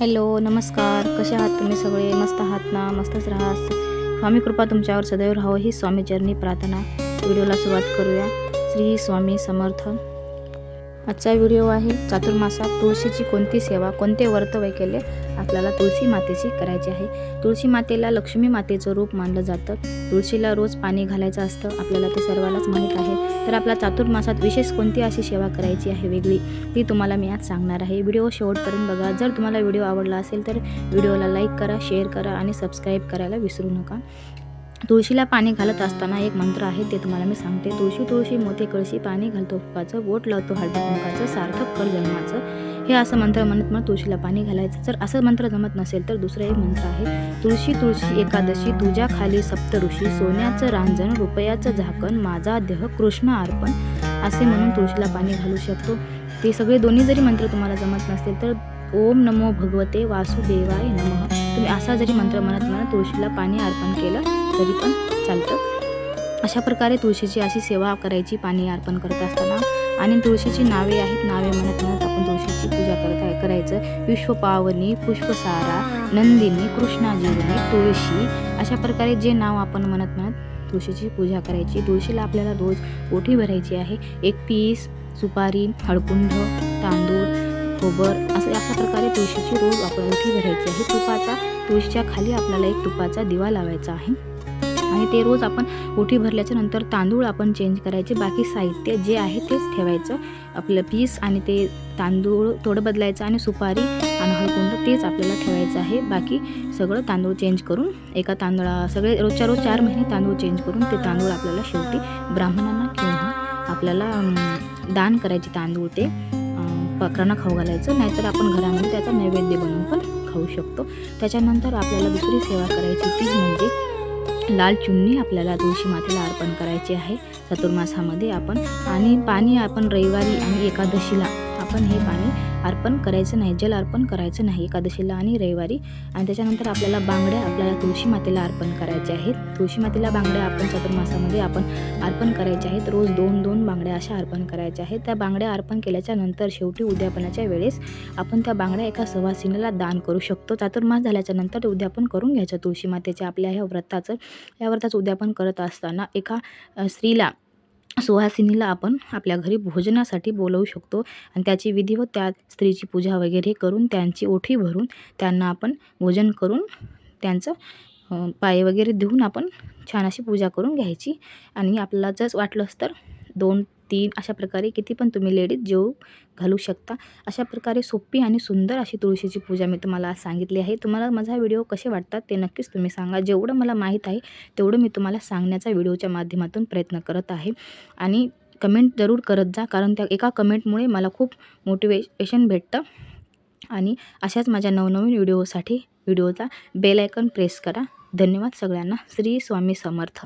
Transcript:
Hello नमस्कार. कसे आहात तुम्ही सगळे? मस्त आहात ना? मस्तच राहा. स्वामी कृपा तुमच्यावर सदैव राहो ही स्वामी चरणी प्रार्थना. व्हिडिओला सुरुवात करूया. श्री स्वामी समर्थ. आजचा व्हिडिओ आहे चातुर्मासात तुळशीची कोणती सेवा कोणते व्रत वैकल्य आपल्याला तुळशी मातेची करायची आहे? तुळशी मातेला लक्ष्मी मातेचं रूप मानलं जातं. तुळशीला रोज पाणी घालायचं असतं. आपल्याला ते सर्वांनाच माहीत आहे. तर आपल्या चातुर्मासात विशेष कोणती अशी सेवा करायची आहे वेगळी? ती तुम्हाला मी आज सांगणार आहे. व्हिडिओ शेवटपर्यंत बघा. जर तुम्हाला व्हिडिओ आवडला असेल तर व्हिडिओला लाईक करा शेअर करा आणि सबस्क्राईब करायला विसरू नका. तुळशीला पाणी घालत असताना एक मंत्र आहे ते तुम्हाला मी सांगते. तुळशी तुळशी मोठे कळशी पाणी घालतो. फुकाचं बोट लावतो. हळदी कुंकाचं सार्थक कर जन्माचं. हे असं मंत्र म्हणत मग तुळशीला पाणी घालायचं. जर असं मंत्र जमत नसेल तर दुसरं एक मंत्र आहे. तुळशी तुळशी एकादशी तुझ्या खाली सप्त ऋषी सोन्याचं रांजण रुपयाचं झाकण माझा देह कृष्ण अर्पण असे म्हणून तुळशीला पाणी घालू शकतो. ते सगळे दोन्ही जरी मंत्र तुम्हाला जमत नसतील तर ओम नमो भगवते वासुदेवाय नमः. तुम्ही असा जरी मंत्र म्हणत म्हणत तुळशीला पाणी अर्पण केलं तरी पण चालतं. अशा प्रकारे तुळशीची अशी सेवा करायची पाणी अर्पण करत असताना. आणि तुळशीची नावे आहेत नावे म्हणत म्हणत आपण तुळशीची पूजा करत आहे करायचं. विश्वपावनी पुष्पसारा नंदिनी कृष्णाजीवनी तुळशी. अशा प्रकारे जे नाव आपण म्हणत म्हणत तुळशीची पूजा करायची. तुळशीला आपल्याला रोज ओठी भरायची आहे. एक पीस सुपारी हळकुंड तांदूळ खोबर असं अशा प्रकारे तुळशीची रोज आपण ओठी भरायची आहे. तुपाचा तुळशीच्या खाली आपल्याला एक तुपाचा दिवा लावायचा आहे. आणि ते रोज आपण ओठी भरल्याच्या नंतर तांदूळ आपण चेंज करायचे. बाकी साहित्य जे आहे तेच ठेवायचं. आपलं पीस आणि ते तांदूळ थोडं बदलायचं आणि सुपारी आणि हळकुंड तेच आपल्याला ठेवायचं आहे. बाकी सगळं तांदूळ चेंज करून एका तांदळा सगळे रोजच्या रोज चार महिने तांदूळ चेंज करून ते तांदूळ आपल्याला शेवटी ब्राह्मणांना किंवा आपल्याला दान करायचे तांदूळ ते. बकरांना खाऊ घालायचं. नाहीतर आपण घरामध्ये त्याचा नैवेद्य बनवून पण खाऊ शकतो. त्याच्यानंतर आपल्याला दुसरी सेवा करायची ती म्हणजे लाल चुन्नी आपल्याला तुळशी मातेला अर्पण करायची आहे. चतुर्मासामध्ये आपण आणि पाणी आपण रविवारी आणि एकादशीला आपण हे पाणी अर्पण करायचं नाही जल अर्पण करायचं नाही एकादशीला आणि रविवारी. आणि त्याच्यानंतर आपल्याला बांगड्या आपल्याला तुळशी मातेला अर्पण करायच्या आहेत. तुळशी मातेला बांगड्या आपण चतुर्मासामध्ये आपण अर्पण करायच्या आहेत. रोज दोन दोन बांगड्या अशा अर्पण करायच्या आहेत. त्या बांगड्या अर्पण केल्याच्यानंतर शेवटी उद्यापनाच्या वेळेस आपण त्या बांगड्या एका सवासिनीला दान करू शकतो. चातुर्मास झाल्याच्यानंतर उद्यापन करून घ्यायचं. तुळशी मातेच्या आपल्या ह्या व्रताचं या व्रताचं उद्यापन करत असताना एका स्त्रीला सुहासिनीला आपण आपल्या घरी भोजनासाठी बोलवू शकतो आणि त्याची विधी व त्या स्त्रीची पूजा वगैरे करून त्यांची ओठी भरून त्यांना आपण भोजन करून त्यांचं पाय वगैरे देऊन आपण छान अशी पूजा करून घ्यायची. आणि आपल्याला जर वाटलंच तर दोन तीन अशा प्रकारे किती पण तुम्ही लेडीज जेऊ घालू शकता. अशा प्रकारे सोपी आणि सुंदर अशी तुळशीची पूजा मी तुम्हाला आज सांगितली आहे. तुम्हाला माझा व्हिडिओ कसे वाटतात ते नक्कीच तुम्ही सांगा. जेवढं मला माहीत आहे तेवढं मी तुम्हाला सांगण्याचा व्हिडिओच्या माध्यमातून प्रयत्न करत आहे. आणि कमेंट जरूर करत जा कारण त्या एका कमेंटमुळे मला खूप मोटिवेशन भेटतं. आणि अशाच माझ्या नवनवीन व्हिडिओसाठी व्हिडिओचा बेल आयकॉन प्रेस करा. धन्यवाद सगळ्यांना. श्री स्वामी समर्थ.